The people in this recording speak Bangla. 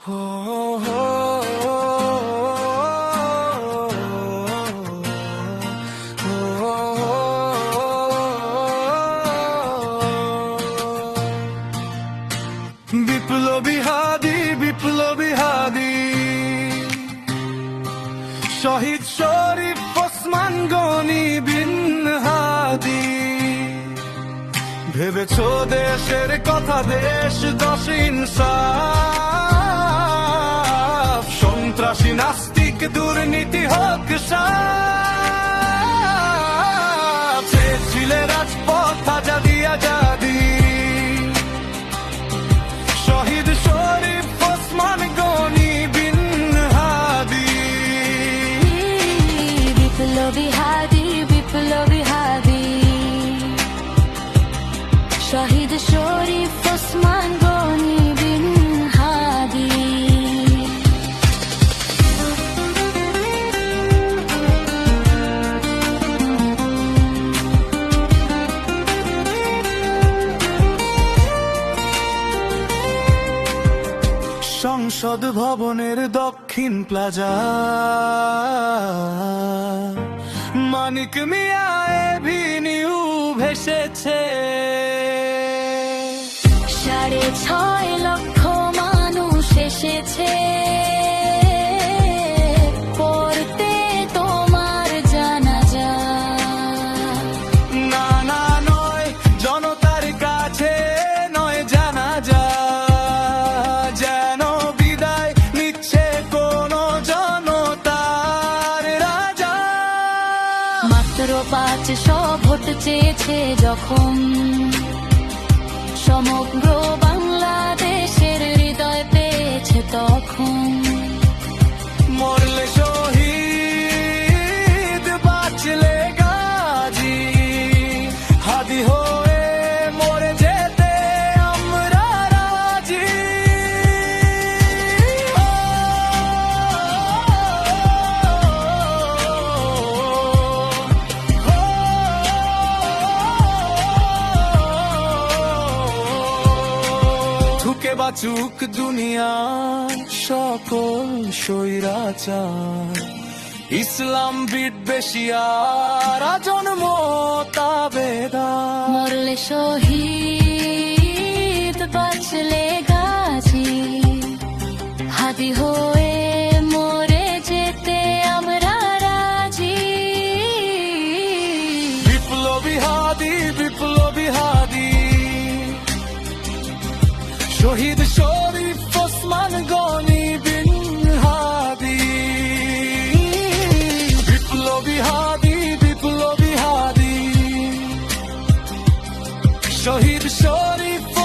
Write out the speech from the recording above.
বিপ্লবী হাদি বিপ্লবী হাদি। শহীদ শরীফ ওসমান গনি বিন হাদি। ভেবেছ দেশের কথা দেশ দশ সন্ত্রাসী নাস্তিক দুর্নীতি হোক ছিল রাজপথ আজাদি আজাদি শহীদ শরীফ ওসমান গনি বিন হাদি। বিপ্লবী হাদি। সংসদ ভবনের দক্ষিণ প্লাজা। মানিক মিয়া এভিনিউ ভেসেছে। পাঁচশো ভোট চেয়েছে যখন সমগ্র বাংলাদেশের হৃদয় পেয়েছে তখন। ঠুকে বাচুক দুনিয়ার সকল স্বৈরাচার। ইসলাম বিদ্বেষী আর জন্ম তাবেদা মরলে শহীদ, বাঁচলে গাছি হাদি হয়ে শহীদ শরীফ ওসমান গনি বিন হাদি। বিপ্লবী হাদি বিপ্লবী হাদি। শহীদ শরীফ